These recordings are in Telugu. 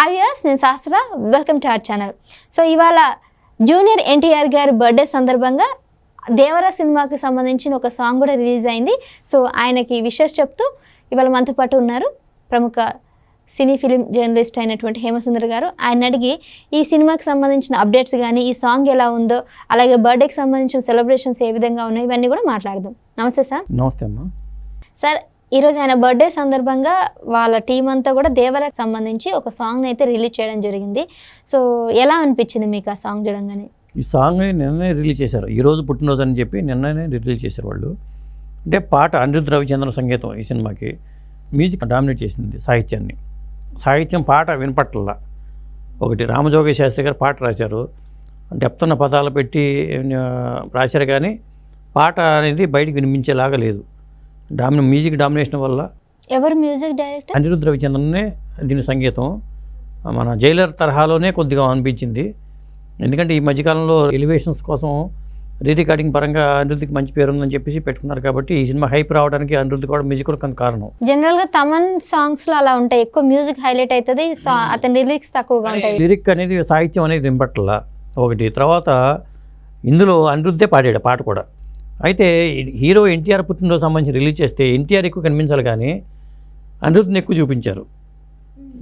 హాయ్ వ్యూయర్స్ నేను Shastra. Welcome to our channel so ఇవాళ జూనియర్ ఎన్టీఆర్ గారి బర్త్డే సందర్భంగా దేవర సినిమాకి సంబంధించిన ఒక సాంగ్ కూడా రిలీజ్ అయింది. సో ఆయనకి విషెస్ చెప్తూ ఇవాళ మనతో పాటు ఉన్నారు ప్రముఖ సినీ ఫిలిం జర్నలిస్ట్ అయినటువంటి హేమసుందర్ గారు. ఆయన అడిగి ఈ సినిమాకి సంబంధించిన అప్డేట్స్ కానీ ఈ సాంగ్ ఎలా ఉందో అలాగే బర్త్డేకి సంబంధించిన సెలబ్రేషన్స్ ఏ విధంగా ఉన్నాయో ఇవన్నీ కూడా మాట్లాడదాం. నమస్తే సార్ నమస్తే అమ్మా. సార్ ఈరోజు ఆయన బర్త్డే సందర్భంగా వాళ్ళ టీం అంతా కూడా దేవరాకి సంబంధించి ఒక సాంగ్ని అయితే రిలీజ్ చేయడం జరిగింది. సో ఎలా అనిపించింది మీకు ఆ సాంగ్ చూడంగానే? ఈ సాంగ్ నిన్ననే రిలీజ్ చేశారు. ఈరోజు రోజు పుట్టినరోజు అని చెప్పి నిన్ననే రిలీజ్ చేశారు వాళ్ళు. అంటే పాట అనిరుద్ధ్ రవిచంద్ర సంగీతం ఈ సినిమాకి మ్యూజిక్ డామినేట్ చేసింది సాహిత్యాన్ని. సాహిత్యం పాట వినపట్ల. ఒకటి రామజోగి శాస్త్రి గారు పాట రాశారు. డెప్త్ ఉన్న పదాలు పెట్టి రాశారు కానీ పాట అనేది బయటకు వినిపించేలాగా లేదు. డామినే మ్యూజిక్ డామినేషన్ వల్ల ఎవరు మ్యూజిక్ డైరెక్టర్? అనిరుద్ధ్ రవిచంద్రనే దీని సంగీతం. మన జైలర్ తరహాలోనే కొద్దిగా అనిపించింది. ఎందుకంటే ఈ మధ్యకాలంలో ఎలివేషన్స్ కోసం రీ రికార్డింగ్ పరంగా అనిరుద్ధికి మంచి పేరు ఉందని చెప్పేసి పెట్టుకున్నారు కాబట్టి ఈ సినిమా హైప్ రావడానికి అనిరుద్ధ్ కూడా మ్యూజిక్ కూడా కొంత కారణం. జనరల్గా తమన్ సాంగ్స్లో అలా ఉంటాయి. ఎక్కువ మ్యూజిక్ హైలైట్ అవుతుంది అతని లిరిక్స్ తక్కువగా ఉంటాయి. లిరిక్ అనేది సాహిత్యం అనేది వినపట్ల ఒకటి. తర్వాత ఇందులో అనిరుద్ధే పాడాడు పాట కూడా. అయితే హీరో ఎన్టీఆర్ పుట్టినరోజు సంబంధించి రిలీజ్ చేస్తే ఎన్టీఆర్ ఎక్కువ కనిపించాలి కానీ అనిరుద్ధ్ని ఎక్కువ చూపించారు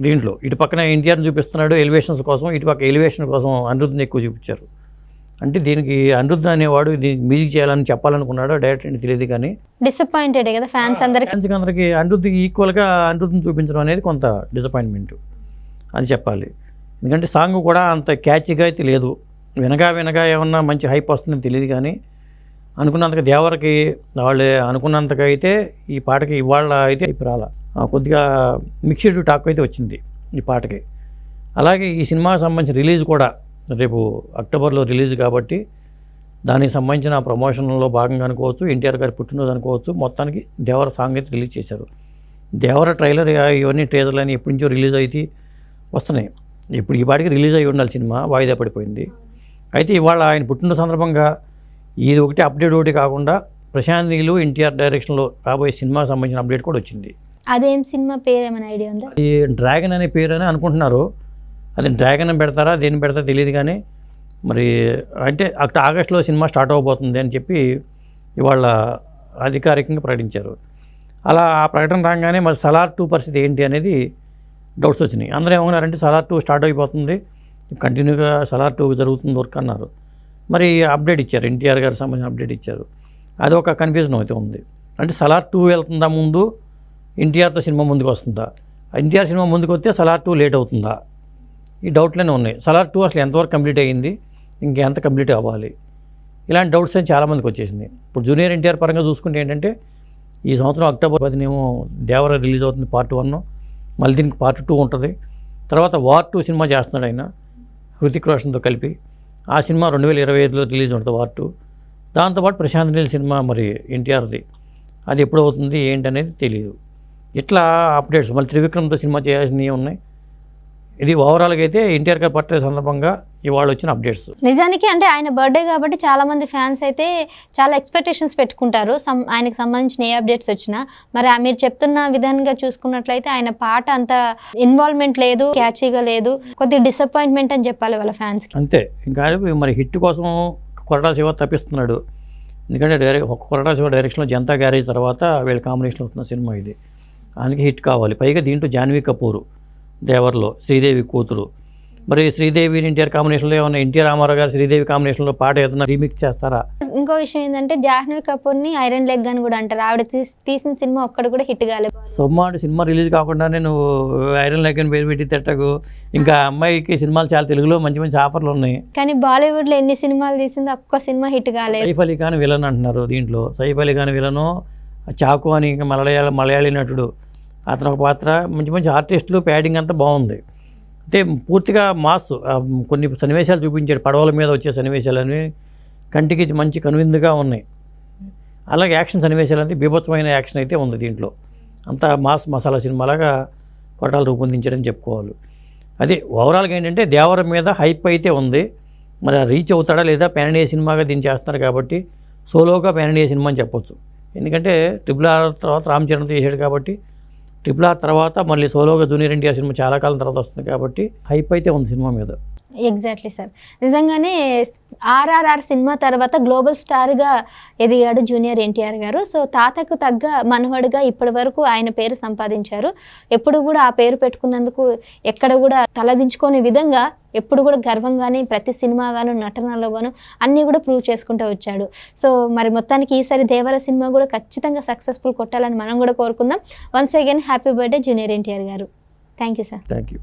దీంట్లో. ఇటు పక్కన ఎన్టీఆర్ని చూపిస్తున్నాడు ఎలివేషన్స్ కోసం. ఇటు పక్క ఎలివేషన్ కోసం అనిరుద్ధ్ని ఎక్కువ చూపించారు. అంటే దీనికి అనిరుద్ధ్ అనేవాడు దీనికి మ్యూజిక్ చేయాలని చెప్పాలనుకున్నాడో డైరెక్ట్ అని తెలియదు కానీ డిసప్పాయింటెడ్ కదా ఫ్యాన్స్ అందరికి? ఫ్యాన్స్కి అందరికీ అనిరుద్ధికి ఈక్వల్గా అనిరుద్ధిని చూపించడం అనేది కొంత డిసప్పాయింట్మెంట్ అది చెప్పాలి. ఎందుకంటే సాంగ్ కూడా అంత క్యాచీగా అయితే లేదు. వినగా వినగా ఏమన్నా మంచి హైప్ వస్తుందని తెలియదు కానీ అనుకున్నంతగా దేవరకి వాళ్ళు అనుకున్నంతగా అయితే ఈ పాటకి ఇవాళ అయితే ఇప్పుడు రాల. కొద్దిగా మిక్స్డ్ టాక్ అయితే వచ్చింది ఈ పాటకి. అలాగే ఈ సినిమాకి సంబంధించిన రిలీజ్ కూడా రేపు అక్టోబర్లో రిలీజ్ కాబట్టి దానికి సంబంధించిన ప్రమోషన్లో భాగంగా అనుకోవచ్చు ఎన్టీఆర్ గారి పుట్టినరోజు అనుకోవచ్చు మొత్తానికి దేవర సాంగ్ అయితే రిలీజ్ చేశారు. దేవర ట్రైలర్ ఇవన్నీ ట్రేజర్లు అని ఎప్పటి నుంచో రిలీజ్ అయితే వస్తున్నాయి. ఇప్పుడు ఈ పాటికి రిలీజ్ అయి ఉండాలి సినిమా వాయిదా పడిపోయింది. అయితే ఇవాళ ఆయన పుట్టిన సందర్భంగా ఇది ఒకటి అప్డేట్ ఒకటి కాకుండా ప్రశాంత్ నీలు ఎన్టీఆర్ డైరెక్షన్లో రాబోయే సినిమాకి సంబంధించిన అప్డేట్ కూడా వచ్చింది. అదేం సినిమా పేరు ఏమైనా ఐడియా ఉందా? ఈ డ్రాగన్ అనే పేరు అని అనుకుంటున్నారు. అది డ్రాగన్ పెడతారా దేని పెడతారా తెలియదు కానీ మరి అంటే అక్ట ఆగస్టులో సినిమా స్టార్ట్ అవబోతుంది అని చెప్పి ఇవాళ అధికారికంగా ప్రకటించారు. అలా ఆ ప్రకటన రాగానే మరి సలార్ టూ పరిస్థితి ఏంటి అనేది డౌట్స్ వచ్చినాయి. అందరూ ఏమన్నారంటే సలార్ టూ స్టార్ట్ అయిపోతుంది కంటిన్యూగా సలార్ టూ జరుగుతుంది వర్క్ అన్నారు. మరి అప్డేట్ ఇచ్చారు ఎన్టీఆర్ గారికి సంబంధించిన అప్డేట్ ఇచ్చారు. అది ఒక కన్ఫ్యూజన్ అయితే ఉంది. అంటే సలార్ టూ వెళ్తుందా ముందు? ఎన్టీఆర్తో సినిమా ముందుకు వస్తుందా? ఎన్టీఆర్ సినిమా ముందుకు వస్తే సలార్ టూ లేట్ అవుతుందా? ఈ డౌట్లనే ఉన్నాయి. సలార్ టూ అసలు ఎంతవరకు కంప్లీట్ అయ్యింది? ఇంకెంత కంప్లీట్ అవ్వాలి? ఇలాంటి డౌట్స్ అని చాలామందికి వచ్చేసింది. ఇప్పుడు జూనియర్ ఎన్టీఆర్ పరంగా చూసుకుంటే ఏంటంటే ఈ సంవత్సరం అక్టోబర్ పదినేమో దేవర రిలీజ్ అవుతుంది పార్ట్ వన్. మళ్ళీ దీనికి పార్ట్ టూ ఉంటుంది. తర్వాత వార్ టూ సినిమా చేస్తున్నాడు ఆయన హృతిక్ రోషన్తో కలిపి. ఆ సినిమా రెండు వేల ఇరవై ఐదులో రిలీజ్ ఉంటుంది వార్ టూ. దాంతోపాటు ప్రశాంత్ నీల్ సినిమా మరి ఎన్టీఆర్ది. అది ఎప్పుడు అవుతుంది ఏంటి అనేది తెలియదు ఇట్లా అప్డేట్స్ మళ్ళీ త్రివిక్రమ్తో సినిమా చేయాల్సినవి ఉన్నాయి ఇది ఓవరాల్గా అయితే ఎన్టీఆర్ గారి పట్టే సందర్భంగా ఇవాళ వచ్చిన అప్డేట్స్. నిజానికి అంటే ఆయన బర్త్డే కాబట్టి చాలా మంది ఫ్యాన్స్ అయితే చాలా ఎక్స్పెక్టేషన్స్ పెట్టుకుంటారు. సమ్ ఆయనకి సంబంధించిన ఏ అప్డేట్స్ వచ్చినా. మరి మీరు చెప్తున్న విధంగా చూసుకున్నట్లయితే ఆయన పాట అంత ఇన్వాల్వ్మెంట్ లేదు క్యాచీగా లేదు. కొద్దిగా డిసప్పాయింట్మెంట్ అని చెప్పాలి వాళ్ళ ఫ్యాన్స్కి. అంతే. ఇంకా మరి హిట్ కోసం కొరటా శివ తప్పిస్తున్నాడు. ఎందుకంటే డైరెక్ట్ కొరటా శివ డైరెక్షన్లో జనతా గ్యారేజ్ తర్వాత వీళ్ళ కాంబినేషన్లో వస్తున్న సినిమా ఇది. అందుకే హిట్ కావాలి. పైగా దీంట్లో జాన్వీ కపూర్. దేవర్లో శ్రీదేవి కూతురు. మరి శ్రీదేవి ఎన్టీఆర్ కాంబినేషన్లో ఏమన్నా ఎన్టీఆర్ రామారావు గారు శ్రీదేవి కాంబినేషన్లో పాట ఏదైనా రీమిక్స్ చేస్తారా? ఇంకో విషయం ఏంటంటే జాహ్నవి కపూర్ని ఐరన్ లెగ్ అని కూడా అంటారు. ఆవిడ తీస్- తీసిన సినిమా ఒక్కడు కూడా హిట్ కాలేదు. సొమ్మాడు సినిమా రిలీజ్ కాకుండా నేను ఐరన్ లెక్కని పేరు పెట్టి తిట్టకు. ఇంకా అమ్మాయికి సినిమాలు చాలా తెలుగులో మంచి మంచి ఆఫర్లు ఉన్నాయి. కానీ బాలీవుడ్లో ఎన్ని సినిమాలు తీసిందో ఒక్క సినిమా హిట్ కాలేదు. సైఫ్ అలీ ఖాన్ విలన్ అంటున్నారు దీంట్లో. సైఫ్ అలీ ఖాన్ విలను చాకు అని ఇంకా మలయాళ మలయాళీ నటుడు. అతను ఒక పాత్ర మంచి మంచి ఆర్టిస్టులు ప్యాడింగ్ అంతా బాగుంది. అంటే పూర్తిగా మాస్ కొన్ని సన్నివేశాలు చూపించాడు పడవల మీద వచ్చే సన్నివేశాలని కంటికి మంచి కనువిందుగా ఉన్నాయి. అలాగే యాక్షన్ సన్నివేశాలు అంటే బీభత్సమైన యాక్షన్ అయితే ఉంది దీంట్లో. అంతా మాస్ మసాలా సినిమాలాగా కొట్టాలు రూపొందించారని చెప్పుకోవాలి. అదే ఓవరాల్గా ఏంటంటే దేవరం మీద హైప్ అయితే ఉంది. మరి రీచ్ అవుతాడా లేదా ప్యాన్ సినిమాగా దీన్ని చేస్తున్నారు కాబట్టి సోలోగా ప్యాన్ సినిమా అని చెప్పొచ్చు. ఎందుకంటే ట్రిపుల్ ఆర్ తర్వాత రామ్ చరణ్తో చేశాడు కాబట్టి ట్రిపుల్ ఆర్ తర్వాత మళ్ళీ సోలోగా జూనియర్ ఎన్టీఆర్ సినిమా చాలా కాలం తర్వాత వస్తుంది కాబట్టి హైప్ అయితే ఉంది సినిమా మీద. ఎగ్జాక్ట్లీ సార్ నిజంగానే ఆర్ఆర్ఆర్ సినిమా తర్వాత గ్లోబల్ స్టార్గా ఎదిగాడు జూనియర్ ఎన్టీఆర్ గారు. సో తాతకు తగ్గ మనవడుగా ఇప్పటి వరకు ఆయన పేరు సంపాదించారు. ఎప్పుడు కూడా ఆ పేరు పెట్టుకున్నందుకు ఎక్కడ కూడా తలదించుకోని విధంగా ఎప్పుడు కూడా గర్వంగానే ప్రతి సినిమాగాను నటనలో గాను అన్నీ కూడా ప్రూవ్ చేసుకుంటూ వచ్చాడు. సో మరి మొత్తానికి ఈసారి దేవర సినిమా కూడా ఖచ్చితంగా సక్సెస్ఫుల్ కొట్టాలని మనం కూడా కోరుకుందాం. Once again happy birthday junior NTR garu. Thank you sir thank you